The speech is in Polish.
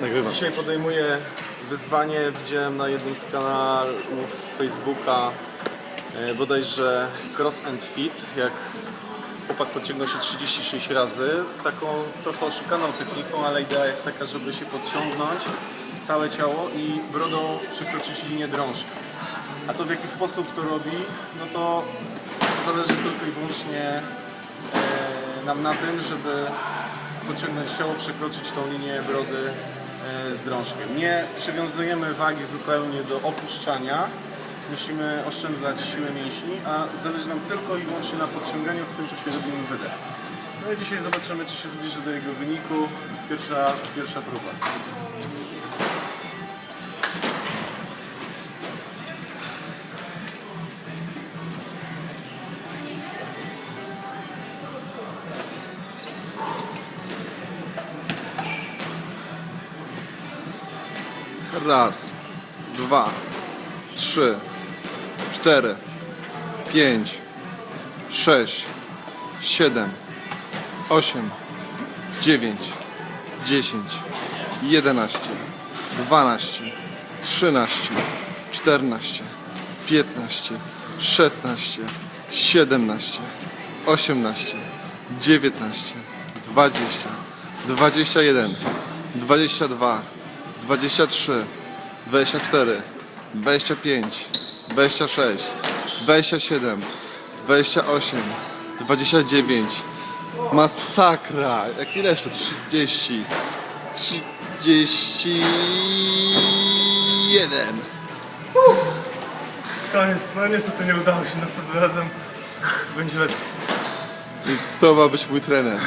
Nagrywam. Dzisiaj podejmuję wyzwanie. Widziałem na jednym z kanałów Facebooka e, bodajże Cross and Fit, jak chłopak podciągnął się 36 razy. Taką trochę oszukaną techniką, ale idea jest taka, żeby się podciągnąć całe ciało i brodą przekroczyć linię drążka. A to w jaki sposób to robi, no to zależy tylko i wyłącznie e, nam na tym, żeby pociągnąć ciało, przekroczyć tą linię brody z drążkiem. Nie przywiązujemy wagi zupełnie do opuszczania, musimy oszczędzać siłę mięśni, a zależy nam tylko i wyłącznie na podciąganiu, w tym czasie robimy wydech. No i dzisiaj zobaczymy, czy się zbliży do jego wyniku. Pierwsza, pierwsza próba. Raz, dwa, trzy, cztery, pięć, sześć, siedem, osiem, dziewięć, dziesięć, jedenaście, dwanaście, trzynaście, czternaście, piętnaście, szesnaście, siedemnaście, osiemnaście, dziewiętnaście, dwadzieścia, dwadzieścia jeden, dwadzieścia dwa. 23, 24, 25, 26, 27, 28, 29. Masakra! Jak ile jeszcze? 30, 31. Koniec, no niestety nie udało się, następnym razem będzie lepiej. I to ma być mój trener.